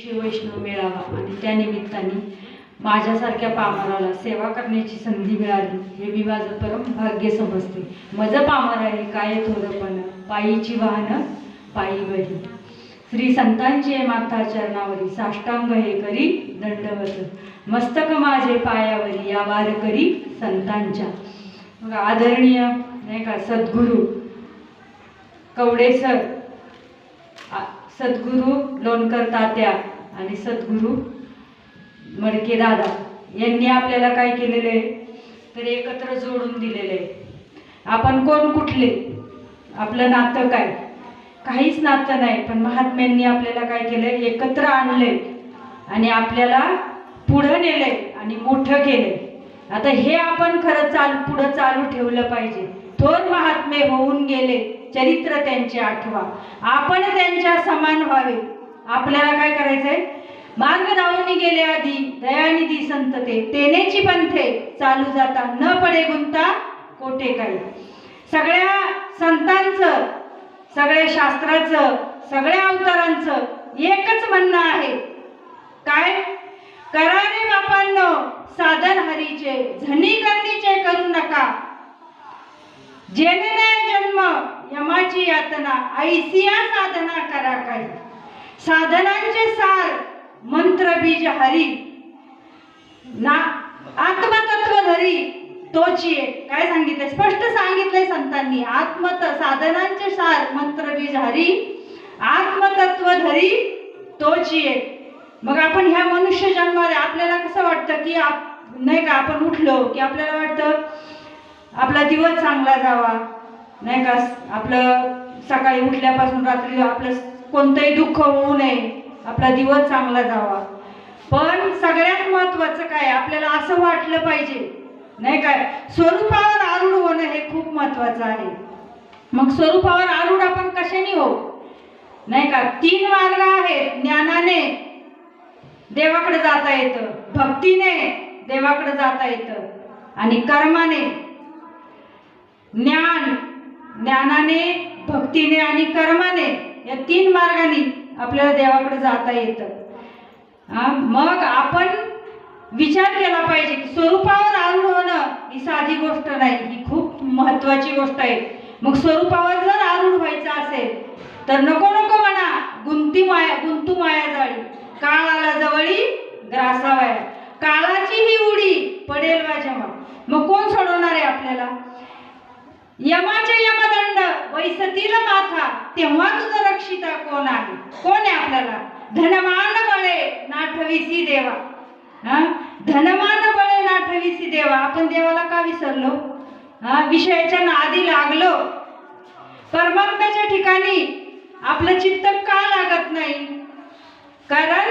श्री वैष्णव मिळावा आणि त्या निमित्ताने माझ्यासारख्या पामराला सेवा करण्याची संधी मिळाली. हे मी माझं परम भाग्य समजते. मज पामर आहे काय थोडंपण पायीची वाहनं पायी बरी श्री संतांची माथा चरणावरी साष्टांग हे करी दंडवत. मस्तक माझे पायावरी या वार करी संतांच्या. आदरणीय नाही का सद्गुरू कवडे सर सद्गुरू लोणकर तात्या आणि सद्गुरू मडके दादा यांनी आपल्याला काय केलेलं आहे? तर एकत्र जोडून दिलेलं आहे. आपण कोण कुठले? आपलं नातं काय? काहीच नातं नाही पण महात्म्यांनी आपल्याला काय केलंय? एकत्र आणले आणि आपल्याला पुढं नेले आणि मोठं केलंय. आता हे आपण खरं चाल पुढं चालू ठेवलं पाहिजे. थोर महात्मे होऊन गेले चरित्र त्यांचे आठवा. आपण त्यांच्या समान व्हावे. आपल्याला काय करायचंय? मार्ग राहून गेले आधी दयानिधी संत ते तेनेची पंथे चालू जाता न पडे गुंता कोठे काही. सगळ्या संतांचं सगळ्या शास्त्राचं सगळ्या अवतारांचं एकच म्हणणं आहे. काय? करावे बापांनो साधन हरीचे झनी गर्दीचे करू नका. जेणे जन्म यमाची यातना ऐसिया साधना करा काही. साधनांचे सार मंत्र बीज हरी. ना आत्मतत्व धरी तोची काय सांगितलंय? स्पष्ट सांगितलंय संतांनी. आत्मत साधनांचे सार मंत्र बीज हरी. आत्मतत्व धरी तोची मग आपण ह्या मनुष्य जन्माला आपल्याला कसं वाटतं की आप नाही का आपण उठलो की आपल्याला वाटतं आपला दिवस चांगला जावा. नाही का आपलं सकाळी उठल्यापासून रात्री आपलं कोणतंही दुःख होऊ नये. आपला दिवस चांगला जावा. पण सगळ्यात महत्वाचं काय आपल्याला असं वाटलं पाहिजे. नाही काय स्वरूपावर आरूढ होणं हे खूप महत्वाचं आहे. मग स्वरूपावर आरूढ आपण कशाने हो नाही का? तीन मार्ग आहेत. ज्ञानाने देवाकडे जाता येतं. भक्तीने देवाकडे जाता येतं. आणि कर्माने. ज्ञान ज्ञानाने भक्तीने आणि कर्माने या तीन मार्गाने आपल्याला देवाकडे जाता येतं. मग आपण विचार केला पाहिजे की स्वरूपावर आरूढ होणं ही साधी गोष्ट नाही ही खूप महत्वाची गोष्ट आहे. मग स्वरूपावर जर आरूढ व्हायचं असेल तर नको नको म्हणा गुंती माया गुंतू माया जाळी. काळाला जवळी ग्रासावाया. काळाची ही उडी पडेल माझ्या मग कोण सोडवणार आहे आपल्याला? यमाच्या यमा वैसतील माथा तेव्हा तुझा रक्षिता कोण आहे? कोण आहे आपल्याला? धनमान बळे नाठविसी देवा. हा? धनमान बळे नाठविसी देवा. आपण देवाला का विसरलो? हा? विषयाच्या नादी लागलो. परमात्म्याच्या ठिकाणी आपलं चित्त का लागत नाही? कारण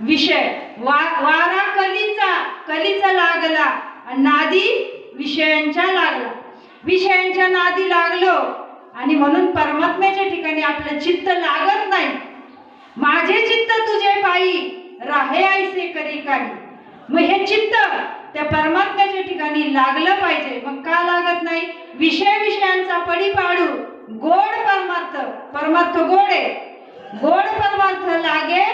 विषय. वा वारा कलीचा कलीचा लागला. नादी विषयांच्या लागला. विषयांच्या नादी लागलो. आणि म्हणून परमात्म्याच्या ठिकाणी आपलं चित्त लागत नाही. माझे चित्त तुझे पायी राहे ऐसे करी काही. मग हे चित्त त्या परमात्म्याच्या ठिकाणी लागलं पाहिजे. मग का लागत नाही? विषय विषयांचा पडी पाडू गोड परमार्थ. परमार्थ गोड आहे. गोड परमार्थ लागे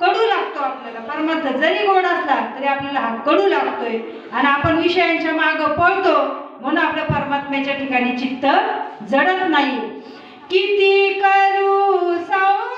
कडू लागतो आपल्याला. परमार्थ जरी गोड असला तरी आपल्याला हा कडू लागतोय. आणि आपण विषयांच्या माग पळतो. म्हणून आपल्या परमात्म्याच्या ठिकाणी चित्त जडत नाही. किती करू संसार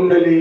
కుండలి